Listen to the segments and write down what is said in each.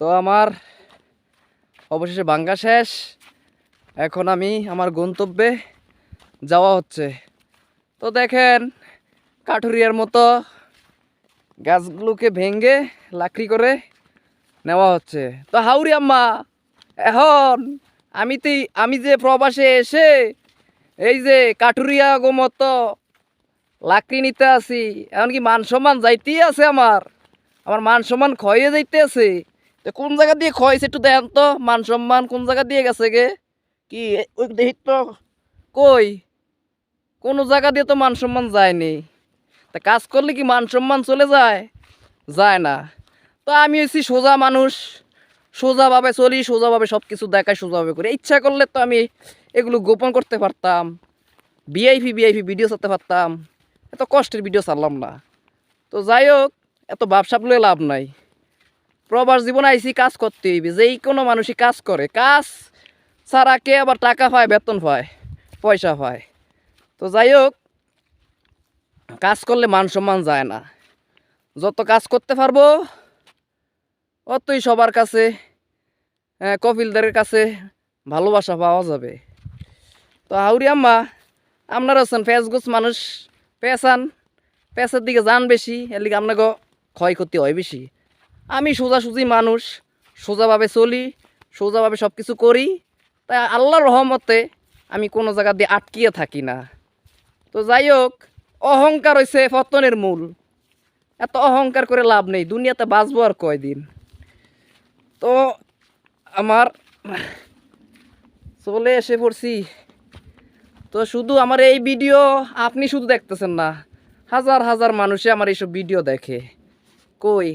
তো আমার অবশেষে বাঙ্গা শেষ। এখন আমি আমার গন্তব্যে যাওয়া হচ্ছে। তো দেখেন, কাঠুরিয়ার মতো গাছগুলোকে ভেঙে লাকড়ি করে নেওয়া হচ্ছে। তো হাউরি আম্মা, এখন আমি তো, আমি যে প্রবাসে এসে এই যে কাঠুরিয়া গো মতো লাকড়ি নিতে আসি, এমনকি মান সম্মান যাইতেই আছে আমার। আমার মান সম্মান ক্ষয়ে যাইতে আছে তো কোন জায়গা দিয়ে ক্ষয়েছে একটু দেন তো মান সম্মান কোন জায়গা দিয়ে গেছে গে? কি, ওই দেখি তো কই? কোনো জায়গা দিয়ে তো মান সম্মান যায়নি তা কাজ করলে কি মান সম্মান চলে যায়? যায় না। তো আমি হচ্ছি সোজা মানুষ। সোজাভাবে চলি, সোজাভাবে সব কিছু দেখাই, সোজাভাবে করি। ইচ্ছা করলে তো আমি এগুলো গোপন করতে পারতাম। ভিআইপি ভিআইপি ভিডিও ছাড়তে পারতাম। এত কষ্টের ভিডিও ছাড়লাম না। তো যাই হোক এত ব্যবসা বলে লাভ নাই। প্রবাস জীবনে আইসি কাজ করতে হইবে যেই কোনো মানুষই কাজ করে। কাজ ছাড়া কে আবার টাকা পায় বেতন পায় পয়সা পায়। তো যাই হোক কাজ করলে মান সম্মান যায় না। যত কাজ করতে পারব অতই সবার কাছে আহ, কপিলদারের কাছে ভালোবাসা পাওয়া যাবে। তো হাউরি আম্মা আপনারা আছেন ফেসগুস মানুষ পেশান পেশার দিকে যান বেশি এর লিগে আপনাকে ক্ষয়ক্ষতি হয় বেশি। আমি সোজাসুজি মানুষ, সোজাভাবে চলি, সোজাভাবে সব কিছু করি, তাই আল্লাহর রহমতে আমি কোনো জায়গা দিয়ে আটকিয়ে থাকি না। তো যাই হোক, অহংকার হয়েছে পতনের মূল। এত অহংকার করে লাভ নেই, দুনিয়াতে বাঁচবো আর কয়দিন। তো আমার চলে এসে পড়ছি। তো শুধু আমার এই ভিডিও আপনি শুধু দেখতেছেন না, হাজার হাজার মানুষে আমার এইসব ভিডিও দেখে। কই?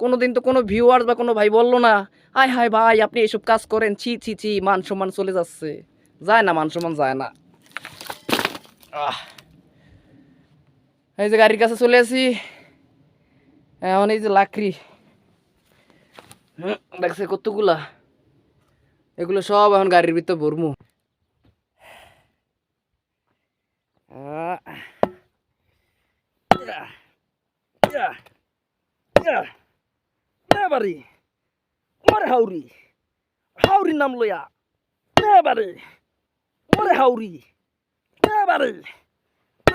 কোনো দিন তো কোনো ভিউয়ার্স বা কোনো ভাই বলল না হাই হায় ভাই, আপনি এইসব কাজ করেন, ছি ছি ছি, মান সম্মান চলে যাচ্ছে। যায় না, মান সম্মান যায় না। এই যে গাড়ির কাছে চলে আসি। এখন এই যে লাকড়ি। দেখছে কতগুলা? এগুলো সব এখন গাড়ির ভিতরে ভরমু। আহ। এবারে ওরে হাউরি হাউরি নাম লইয়া এবারে ওরে হাউরি এবারে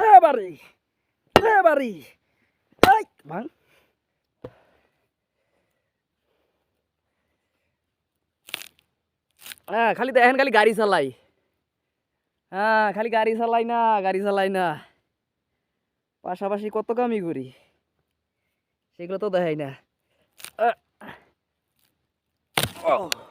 এবারে এবারে এই ভাঙ হ্যাঁ খালি দেখেন খালি গাড়ি চালাই হ্যাঁ খালি গাড়ি চালাই না গাড়ি চালাই না পাশাপাশি কত কামই করি সেগুলো তো দেখাই না Uh. Oh.